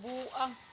buang.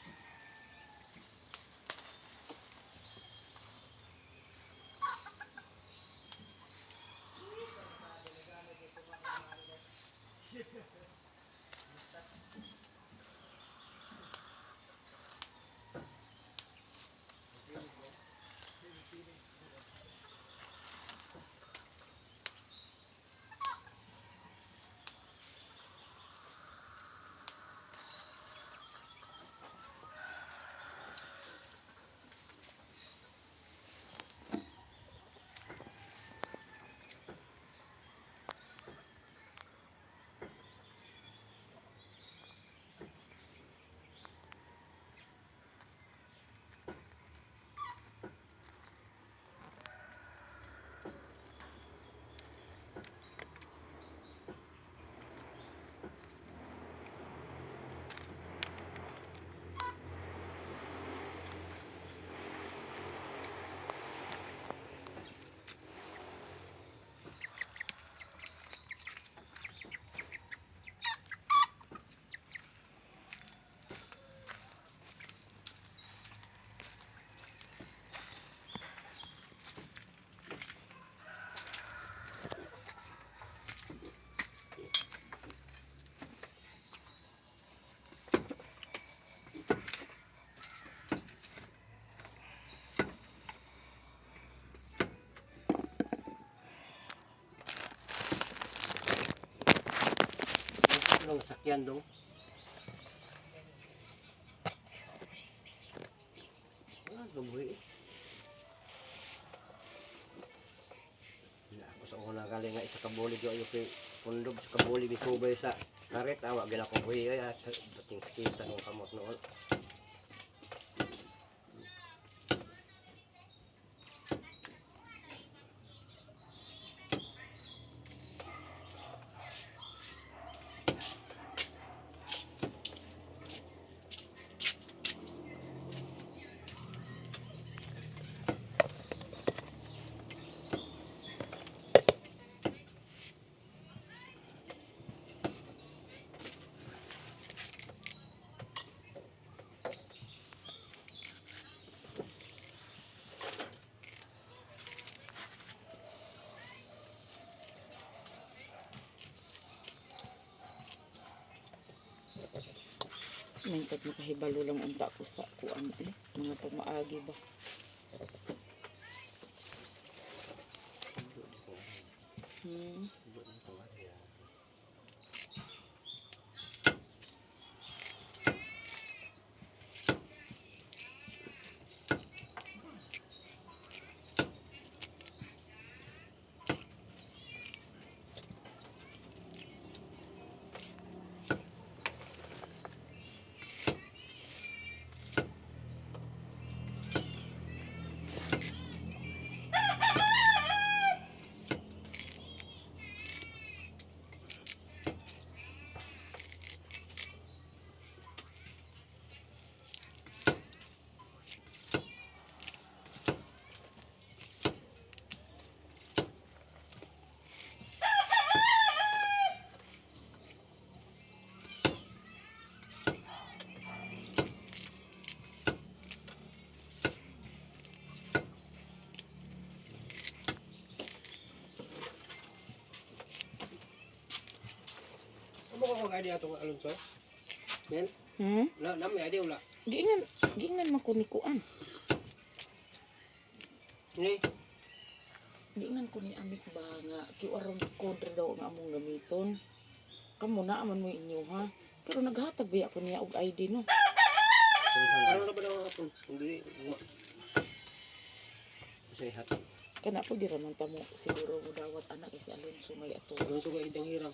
Ang sakyan dong. Ah, gabuhi. Na ako sa una galing nga isa kabulig yung kay pundog sa kabulig ni subay sa karet awa gina ko buhi ay ah, sa dating kita ng kamot noon. Mintag makahibalo lang unta ko sa kuan eh. Mga pamaagi ba. Hmm. Ko kag idea to Alonso. Men, Hmm? na nami idea wala. Giingan, giingan ko ni Giingan ko ni amik ba nga kiwaron kodre daw nga among gamiton. Kamo na aman mo inyo ha. Pero naghatag ba ako niya og ID no? ano na ba daw ako? Hindi uma. Say hat. Kana po di raman tamo siguro mo dawat anak si Alonso may ato. Alonso ka idang hirang.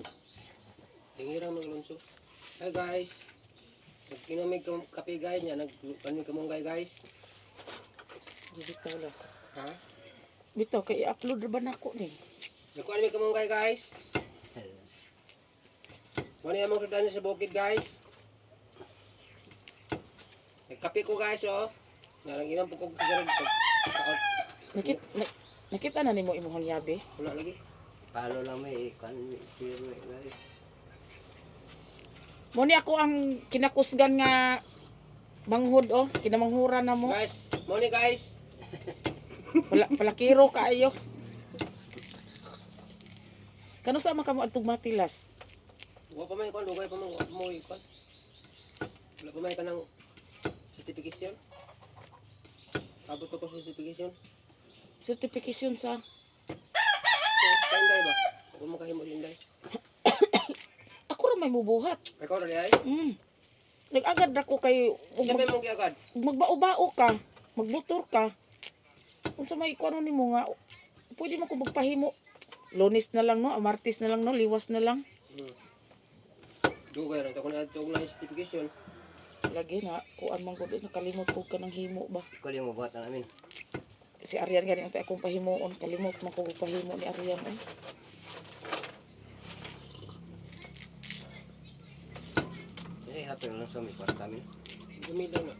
Idang hirang ng Alonso. Hi guys. Nagkinamig kam kape guys niya. Nagkanmi kamong guys guys. Bitaw las. Ha? Bitaw kay i-upload ra ba nako ni? Nagkanmi kamong guys guys. Muna yung mga sudan sa bukid guys. Nagkape ko guys oh. Nalanginan po kong sigaret. Kaot. Nakit na, nakita na nimo imong yabe. Wala lagi. Paano lang may ikan zero guys. Mo ni ako ang kinakusgan nga manghud oh, kinamanghuran na mo. Guys, morning guys. Pala, palakiro kaayo. Kano sa man kamo adtong matilas? Wala pa may kwan, dugay pa mo mo ikon. Wala pa may kanang certification. Abot ko sa certification. Certification sa So, tinday ba? Ako mo kahimo tinday. ako ra may mubuhat. Ikaw na ay. Mm. Nag-agad na ko kay Sabi mag, mong giagad. magbao-bao ka, magbutor ka. Unsa may kuno nimo nga pwede man ko magpahimo. Lunes na lang no, amartis na lang no, liwas na lang. Hmm. Dugay ra to kun adto na certification. Lagi na, kuan man gud nakalimot ko ka ng himo ba. Yung mabuhat na namin. Si Arian gani ang akong pahimuon, kalimot man ko pahimo ni Arian eh. Eh, hato lang sa may kwarta min. Gumila na.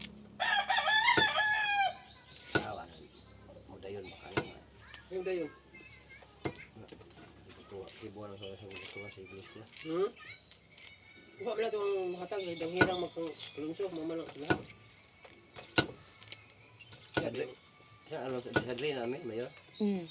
Awa na. Muda yun baka naman. Yung dayon. Tuwa, kibuan ang sa sa tuwa sa iglesia. Hmm? Mo na itong hatag, eh, dang hirang magkang lunso, mamalang lahat. Sa Adre, sa Adre namin, mayor. Mm.